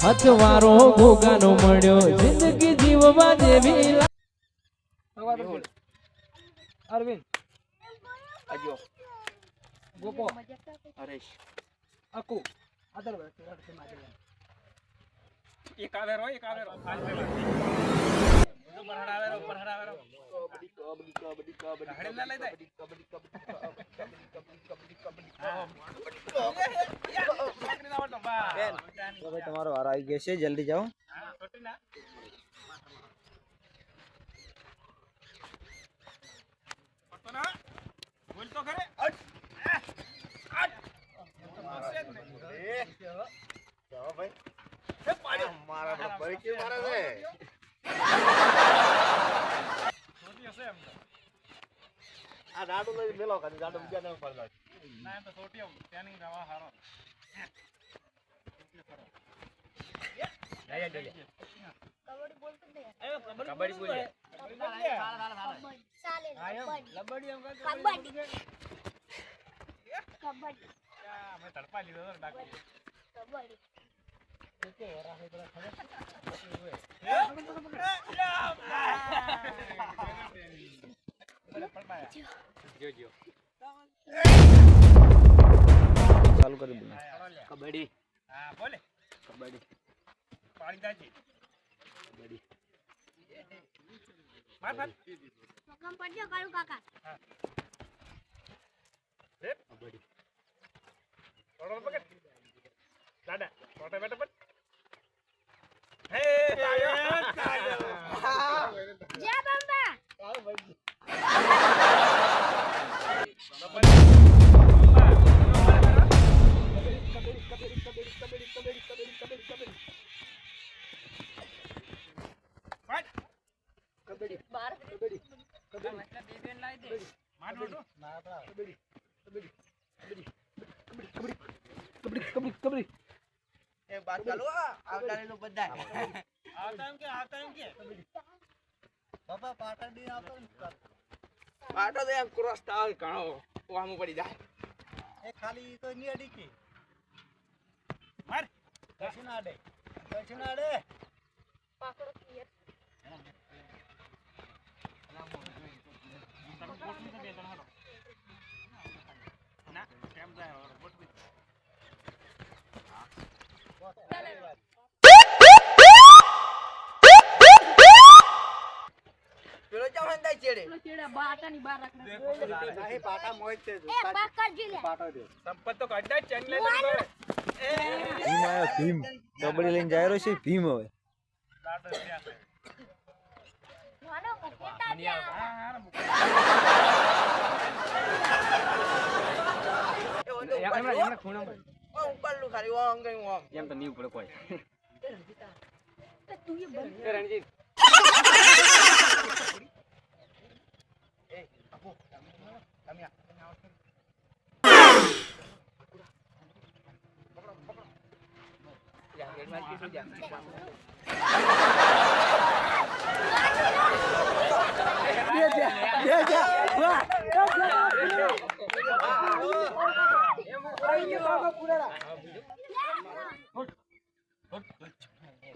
હથવારો ભોગાનો મળ્યો જિંદગી જીવવા જેવી અરવિંદ અજો ગોપો હરેશ અકુ આદર એક આવેરો એક આવેરો ઉપર હડાવેરો ઉપર હડાવેરો કબડી કબડી કબડી કબડી હડે ના ભાઈ તમારો વાર આવી ગયો છે. જલ્દી જાઓ. મારા પરીક્ષા આ દાડો લઈ મેલો કાઢી દાડો બીજા ને તો છોટી આવું. તેની રવા હારો. કબડ્ડી બોલે. કબડ્ડી. મેં તડપા લીધો તો કબડ્ડી ચાલુ કરી દો કબડ્ડી. હા બોલે કબડ્ડી. પાણી દાજી. બડી માર ફાટ. પકમ પડજો કાળુ કાકા. હા. બડી આટો તો એમ ક્રોસ થાય ઘણો વામું પડી જાય. એ ખાલી તો ની અડી કે. માર. કશું ના અડે કશું ના અડે તમે ગોઠવી તો બે જણ હાલો ના. કેમ જાય હવે ગોઠવી પેલો ચાવણ થાય ચેડે નહીં પાટા મોય છે પાટો દે સંપત તો કાઢા ચેન લે ભીમ આવ્યો ભીમ કબડ્ડી લઈને જાય. રહ્યો છે ભીમ હવે મને મૂકી તાજા હા હા મૂકી એમને એમને ખૂણા માં ઓ ઉપરલું ખાલી ઓ અંગે ઓ એમ તો ની ઉપર કોઈ તું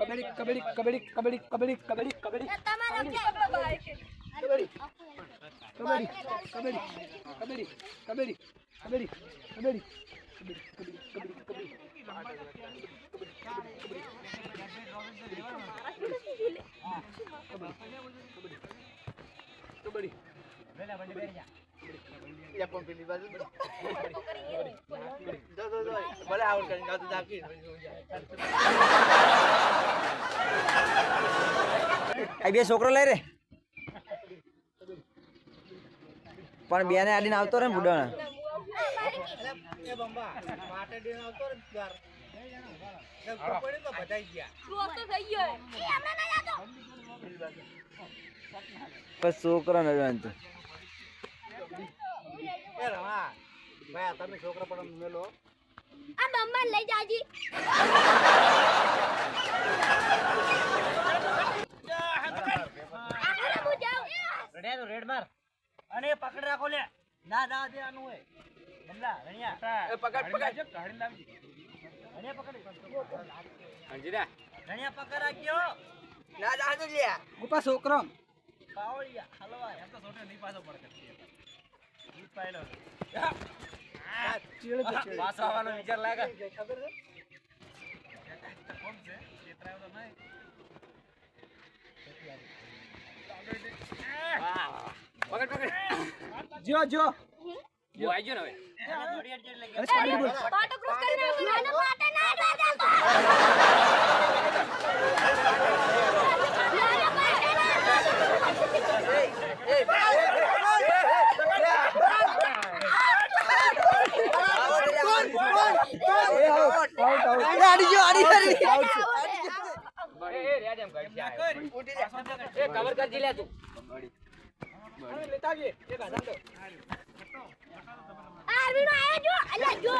કબડી કબડી કબડી કબડી કબડી કબડી કબડી કબડી કબડી કબડી કબડી કબડી કબડી કબડી કબડ્ડી કબડ્ડી કબડ્ડી કબડ્ડી કબડ્ડી કબડ્ડી કબડ્ડી કબડ્ડી ભલે આવડ કરી ગાતું આ બે છોકરો લઈ રે. પણ બેને આડીને આવતો રહે ને બુડાણા છોકરા ન જાણતું એ રમા ભાઈ તમે છોકરા મેલો આ બંબા લઈ જાજી. રેડ અને પકડ રાખો લે ના ના રણિયા પકડ પકડ કાઢી પકડ અંજીરા. રણિયા પકડ રાખ્યો ના તો લ્યા ગોપા છોકરો કાવળિયા હલવા એમ તો છોટો નહીં પાછો પડે. જીત પાયલો. ચીડ તો ચીડ. પાછો વિચાર લાગે. ખબર છે? કોણ છે? ચેતરાયો તો નહીં. વાહ. વાહ પકડ. પકડ જો જો જો ને હવે કવર કરજી લે તું લેતા આવીએ એક હજાર તો આરવીનો આયો જો અલ્યા જો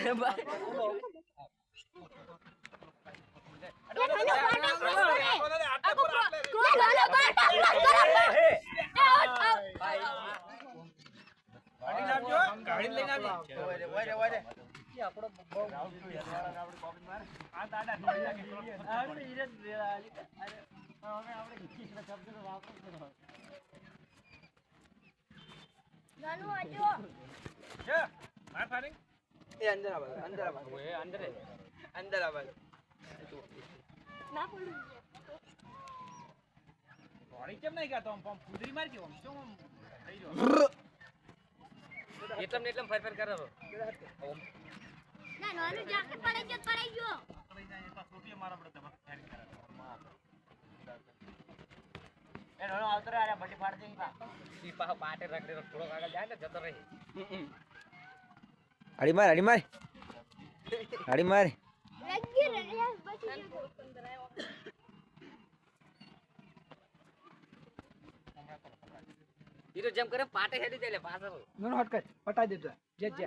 એ નાનો પાટો ક્રોસ કરે આખો ક્રોસ નાનો પાટો ક્રોસ કરો એ આઉટ આઉટ ગાડી લાવજો ગાડી લઈને આવજો ઓરે ઓરે ઓરે આપણો બહુ આ દાદા થોડી લાગે આપણે ઈરજ અરે હવે આપણે કીધું શબ્દ વાપરતો નાનો આજો છે માર ફારિંગ એ અંદર અંદર અંદર કેમ નહીં ગાતો મારજો આમ શું આમ થઈ રહ્યો એટલમ ને એટલમ ફર ફર ના નાનો જાકેટ પડી ગયો પડી ગયો. પકડી જાય એ પાછો મારા પડે તમારે ફેરી કરે એ નો આવતો રે અરે બટી ફાડ દેંગા ઈ પાછો પાટે રાખડે થોડો આગળ જાય ને જતો રહે આડી માર. આડી માર. આડી માર લગી રે યાર બચી ગયો ઈ તો જેમ કરે પાટે હેડી દે લે પાછળ. પટાઈ દેજો જે જે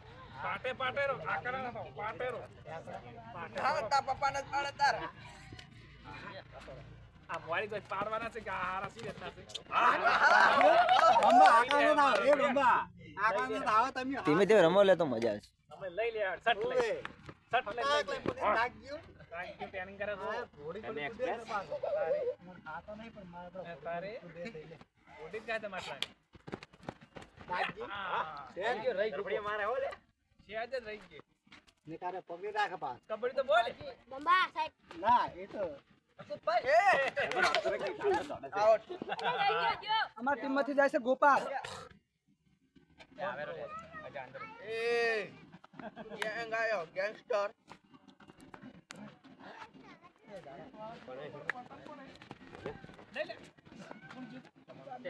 પાટે પાટેરો આકરા નતો પાટેરો હા તા પપ્પા ને પાડે તાર. આ મોરી કોઈ પાડવાના છે કે આ હારા સી રહેતા છે? બંબા આકરા ના એ બંબા આકાને ના આવો તમે. ધીમે ધીમે રમો લે તો મજા આવશે. તમે લઈ લે સટ લે સટ લે નાખ ગયો લઈ નાખ્યો ટ્રેનિંગ કરે તો. થોડી પણ એક્સપ્રેસ પાસ તારે? તારે ઓડી કાય તમારે ગયો રહી ગયો મારે હો લે. જ રહી ગઈ. ને તારે પગડી રાખ પા કબડ્ડી તો બોલ. બંબા સાહેબ. ના એ તો આઉટ લઈ ગયો જો અમાર ટીમમાંથી જાય છે ગોપાલ. એ ગેંગ આયો ગેંગસ્ટર.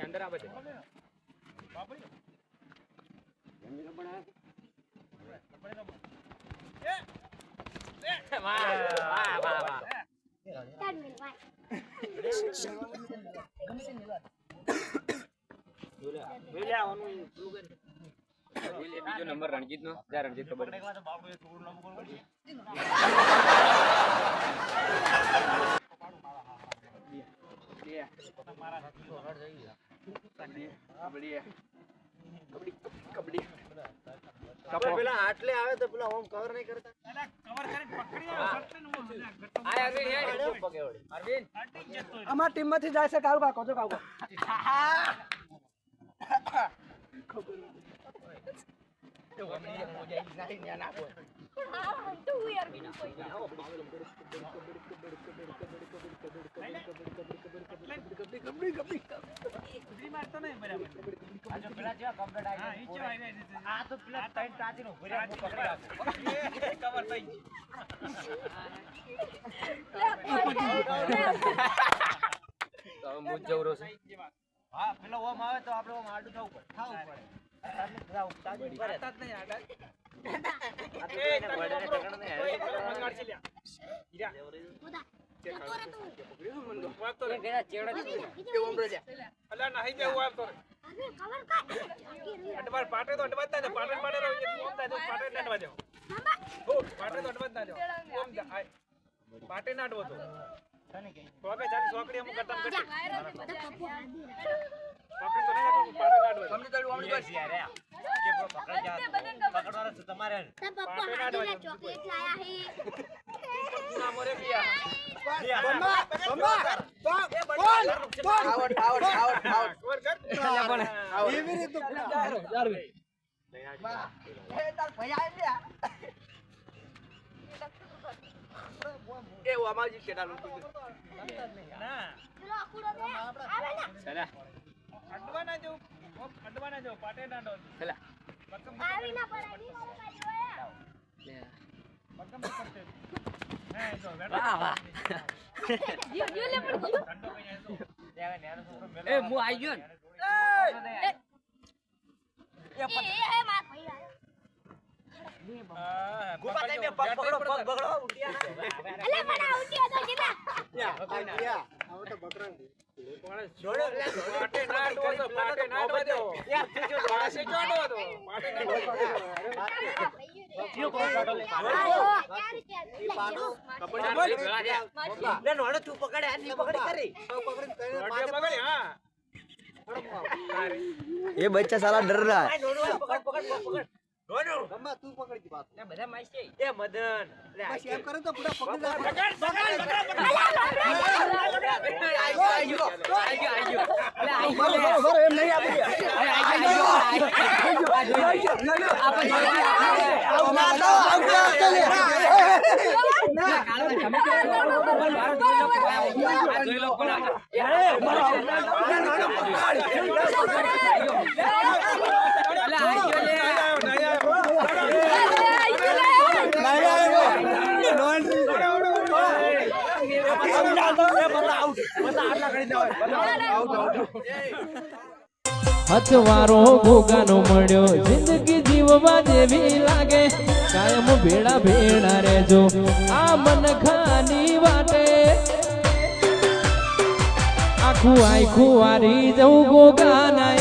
અંદર આવે છે. બાપડી વાહ વાહ વાહ વાહ ચાર મિનિટ ભાઈ બીજો નંબર રણજીત નો જા રણજીત ખબર તો કબડી પેલા આટલે આવે તો પેલા ઓમ કવર નહીં કરતા ટીમમાંથી જાય છે કાળુબા કોજો કાળુબા યાર તો ના ના અડવા પેલો ઓમ આવે તો આપડે જ ના જાવ ઓમ જા આય. પાટે ના અડવો તો સોકડી અમુક કરતા કરતા સોકડી તો નહીં રાખો, પાટે ના અડવા જાવ. Yes, યાર, યા. કે બહુ પકડી. જા. પકડવાના છે તમારે ને. ના મોરે પિયા બંબા બંબા બોલ બોલ બોલ આવટ આવટ આવટ આવટ ઓર કર એવી રીતે એ અમાજી કેડા લોકો અડવા ના જાવ ઓમ અડવા ના. જાવ પાટે અડવા પેલા. હે જો એ બે પગ પકડો પગ પકડો ઉઠ્યા આવો તો બકરા પાટે ના તું જો પાટે જો અડવા દો પાટે ના અડવા દો લે નોડો તું પકડે આ ની પકડી કરી રોટિયો પકડી હા ये बच्चा साला डर रहा है ડોનુ મમ્મા તું પકડી જી વાત બધા માઈસ છે એ મદન બસ એમ કરો તો પૂરા પકડી પકડ પકડ પકડ આયો આયો આયો આયો એમ નહીં આપી આયો આયો આયો આપણે હથવારો ભોગાનો મળ્યો, જિંદગી જીવવા જેવી લાગે. કાયમ ભેડા ભેડા રેજો આ મન ખાની વાટે. આખું આખું વારી જવું ગોગાના